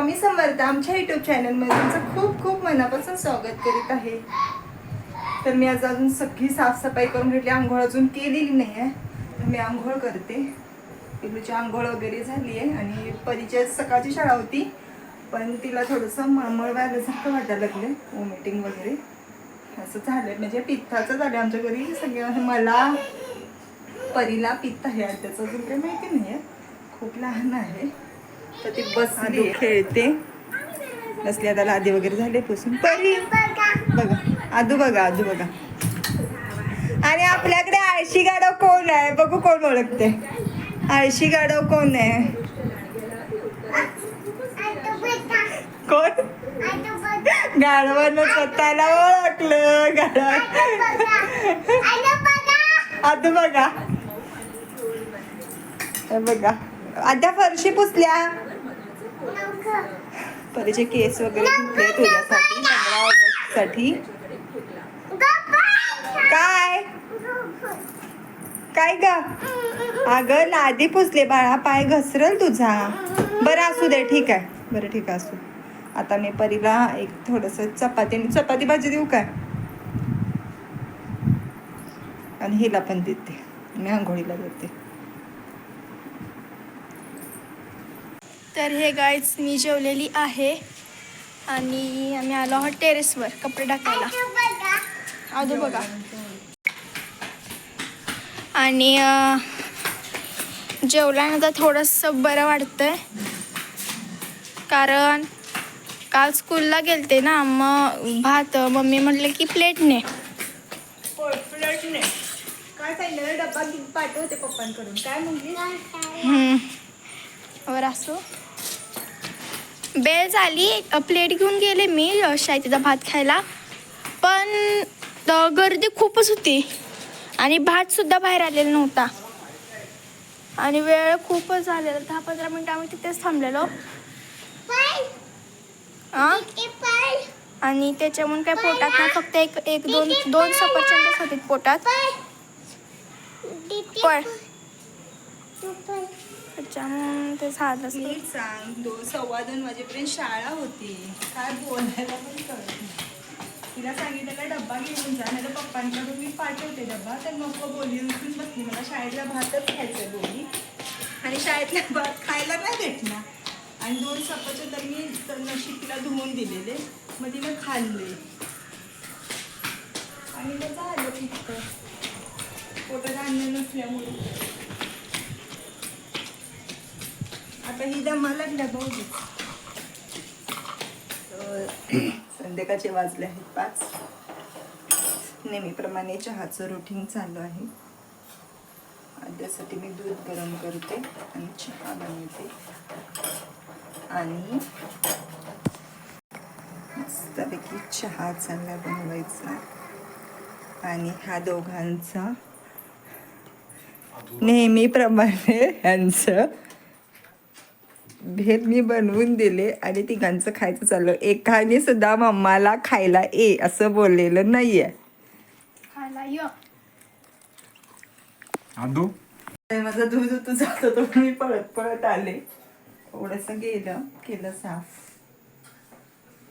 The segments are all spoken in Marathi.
स्वामी समर्थ आमच्या युट्यूब चॅनलमध्ये तुमचं खूप खूप मनापासून स्वागत करीत आहे. तर मी आज अजून सगळी साफसफाई करून घेतली आंघोळ अजून केलेली नाही आहे. तर मी आंघोळ करते. इकडची आंघोळ वगैरे झाली आहे आणि परीच्या सकाळची शाळा होती पण तिला थोडंसं मळमळ व्हायलासारखं वाटायला लागलं वॉमिटिंग वगैरे. असं झालं म्हणजे पित्ताचं झालं आमच्या घरी. सगळे मला परीला पित्त आहे. आणि त्याचं अजून काही माहिती नाही आहे खूप लहान आहे. तर ती बसली खेळते बसली आता लादी वगैरे झाले पुसून. परी. बघा. आदू बघा आदू बघा. आणि आपल्याकडे आळशी गाडव कोण आहे? बघू कोण ओळखते. आळशी गाडव कोण आहे? कोण? गाढवानं स्वतःला ओळखलं गाढव आदू बघा. बघा. आता फरशी पुसल्या. परीचे केस वगैरे धुतले तुझ्यासाठी पंधरा ऑगस्टसाठी काय? काय ग? अगं लादी पुसले बाळा पाय घसरल तुझा. बरं असू दे ठीक आहे. बरं ठीक आहे असू आता मी परीला एक थोडस चपाती चपाती भाजी देऊ काय? आणि हिला पण देते. मी आंघोळीला देते. तर हे गाईज मी जेवलेली आहे. आणि आम्ही आलो आहोत टेरेसवर कपडे टाकायला. आदू बघा. आणि जेवल्यानंतर थोडंसं बरं वाटतंय. कारण काल स्कूलला गेलते ना मग भात मम्मी म्हटलं की प्लेटने प्लेटने काय सांगितलं डब्बा पाठवते पप्पांकडून. काय म्हणली? हम्म. वर असो. बेल झाली प्लेट घेऊन गेले मी शाळेचा भात खायला. पण गर्दी खूपच होती आणि भात सुद्धा बाहेर आलेला नव्हता. आणि वेळ खूपच झालेला दहा पंधरा मिनिटं आम्ही तिथेच थांबलेलो? आणि त्याच्यामुळे काय पोटात ना फक्त एक एक दोन दोन सफरचंदच होते पोटात. पण त्याच्यामुळे ते झालंच नीट सांग दोन सव्वा दोन वाजेपर्यंत शाळा होती. काय बोलायला पण कळत तिला सांगितलेला डब्बा घेऊन जा नाही तर पप्पांकडून मी पाठवते डब्बा. तर नको बोली उठून बसली मला शाळेतला भातच खायचा बोली. आणि शाळेतला भात खायला नाही भेटणार. आणि दोन सफाचे तर मी तर नशीब तिला धुवून दिलेले. मग तिला खाल्ले. आणि मग झालं तितकं पोटात धान्य नसल्यामुळे. आता ही दमाला संध्याकाळचे वाजले आहेत पाच. नेहमीप्रमाणे चहाचं रुटीन चालू आहे. त्यासाठी मी दूध गरम करते आणि चहा बनवते. आणि मस्तपैकी चहा चांगला बनवायचा. आणि ह्या दोघांचा नेहमीप्रमाणे ह्यांचं भेद मी बनवून दिले आणि तिघांचं खायचं चाललं एकाने सुद्धा मम्माला खायला ए असं बोललेलं नाहीये. खायला य. आदू? माझं दूध होतं जात होतं मी पळत पळत आले. थोडंसं गेलं केलं साफ.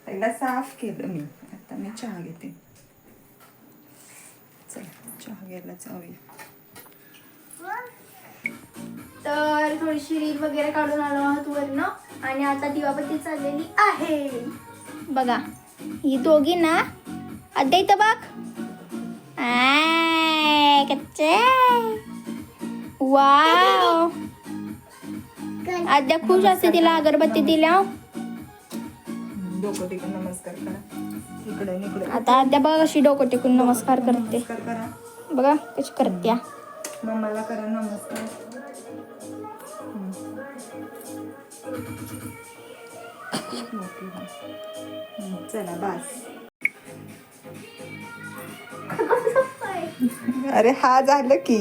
पहिला साफ केलं मी. आता मी चहा घेते. चला चहा घ्यायला जाऊया. तर थोडीशी रील वगैरे काढून आलो आहोत वरनं. आणि आता दिवाबत्ती चाललेली आहे. बघा ही दोघी ना आता इथं बघ. आय, कच्चे. वाव. आद्या खुश असते तिला अगरबत्ती दिल्या. डोकं टिकून नमस्कार करा. इकडे आणि इकडे. आता आद्या बघ अशी डोकं टेकून नमस्कार करते. नमस्कार करा. बघा कशी करत्या. मम्माला करा नमस्कार. चला बस. अरे हा झालं की.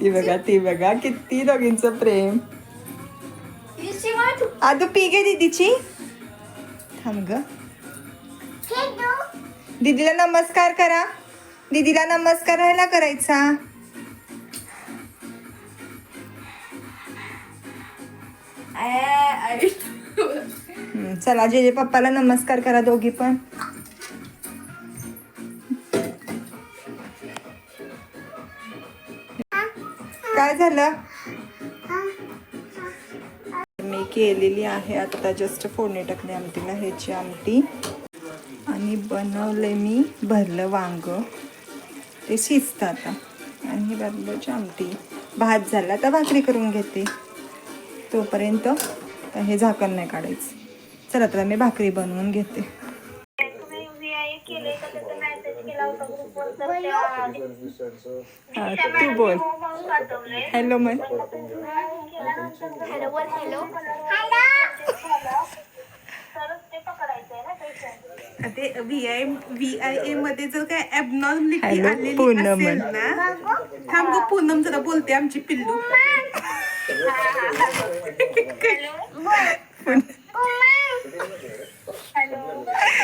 ती बघा ती बघा किती दोघींचं प्रेम. आदू पी गे दीदीची. थांब ग. दीदीला नमस्कार करा. दीदीला नमस्कार राहायला करायचा. चला जे जे पप्पाला नमस्कार करा दोघी पण. काय झालं? मी केलेली आहे आता जस्ट फोडणी टाकली आमटीला ह्याची आमटी. आणि बनवले मी भरलं वांग. ते शिजतं आता. आणि ही भरल्याची आमटी भात झाला तर भाकरी करून घेते. तोपर्यंत तर हे झाकण नाही काढायचं. चला तर मी भाकरी बनवून घेते. तुम्ही VI केले का त्याचा मेसेज केला होता ग्रुपवर तर त्या हा, तू बोल म्हणून पाठवले हॅलो म्हण हॅलो वर हॅलो तरच ते पकडायचंय ना ते V I V I A मध्ये जर काय ॲबनॉर्मलिटी Hello, आलेली पूनम. असेल ना थांब गं, पूनम जरा बोलते आमची पिल्लू.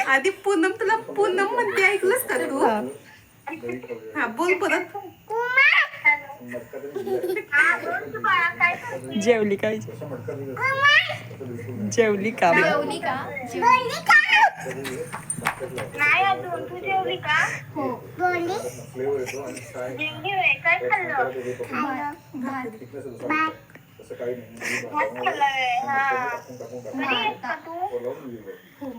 आधी पूनम तुला पूनम म्हणते ऐकलंस का तू? हा बोल परत. जेवली काय? जेवली का? जेवली का? नाही. अजून. तू जेवली का? हो. जेवली होय काय? खाल्लं? भात. खाल्लाय हा. घरी आहेस का तू? हो,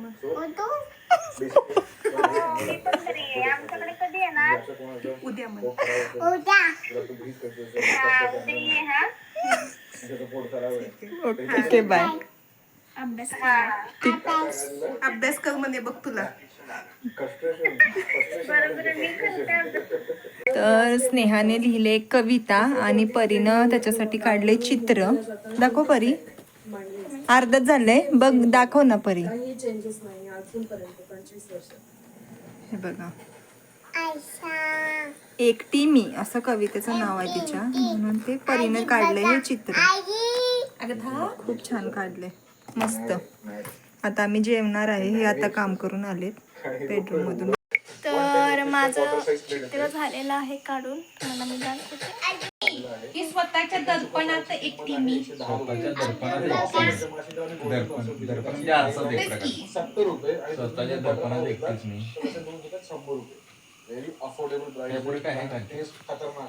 मी पण घरी आहे. आमच्याकडे कधी येणार? उद्या म्हण हा उद्या ये हा. Okay bye. अभ्यास. अभ्यास कर म्हणे बघ तुला. तर स्नेहाने लिहिले कविता आणि परीनं त्याच्यासाठी काढले चित्र. दाखव परी. अर्धच झालंय. बघ दाखव ना परी. हे बघा. एकटी मी असं कवितेचं नाव आहे तिच्या. म्हणून ते परीनं काढलंय हे चित्र. खूप छान काढले मस्त. आता आम्ही जेवणार आहे. हे आता काम करून आलेत. बेडरूम मधून. तर माझं चित्र झालेलं आहे काढून. मला मी दाखवते की स्वतःच्या दर्पणात एकटी मी. स्वतःच्या दर्पणात दर्पण दर्पण. म्हणजे एकटीच मी.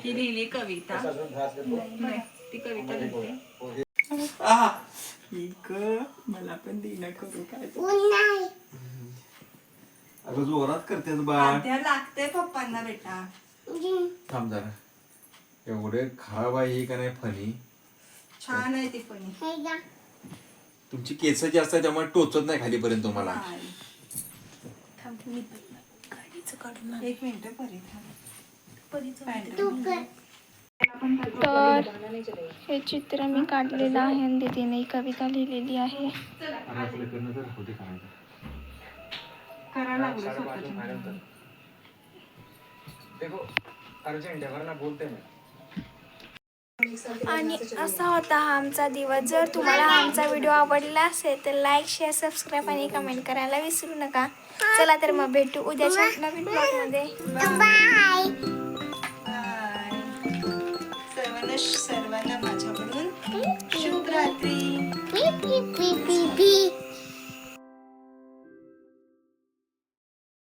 ही लिहिली कविता. ती कविता ही मला पण दिना करू काय अगं जोरात करतेस बाळ. लागते पप्पांना बेटा. थांब जरा. एवढे खराब आहे ही का नाही फनी? छान आहे ती पण तुमची केस जास्त आहे त्यामुळे टोचत नाही खालीपर्यंत तुम्हाला. एक मिनिट परी तर हे चित्र मी काढलेलं आहे आणि दीदीने कविता लिहिलेली आहे. आणि असा होता हा आमचा दिवस. जर तुम्हाला आमचा व्हिडिओ आवडला असेल तर लाईक शेअर सबस्क्राईब आणि कमेंट करायला विसरू नका. चला तर मग भेटू उद्याच्या नवीन ब्लॉगमध्ये बाय सर्वांना सर्वांना माझ्याकडून शुभ रात्री पी, पी, पी, पी, पी.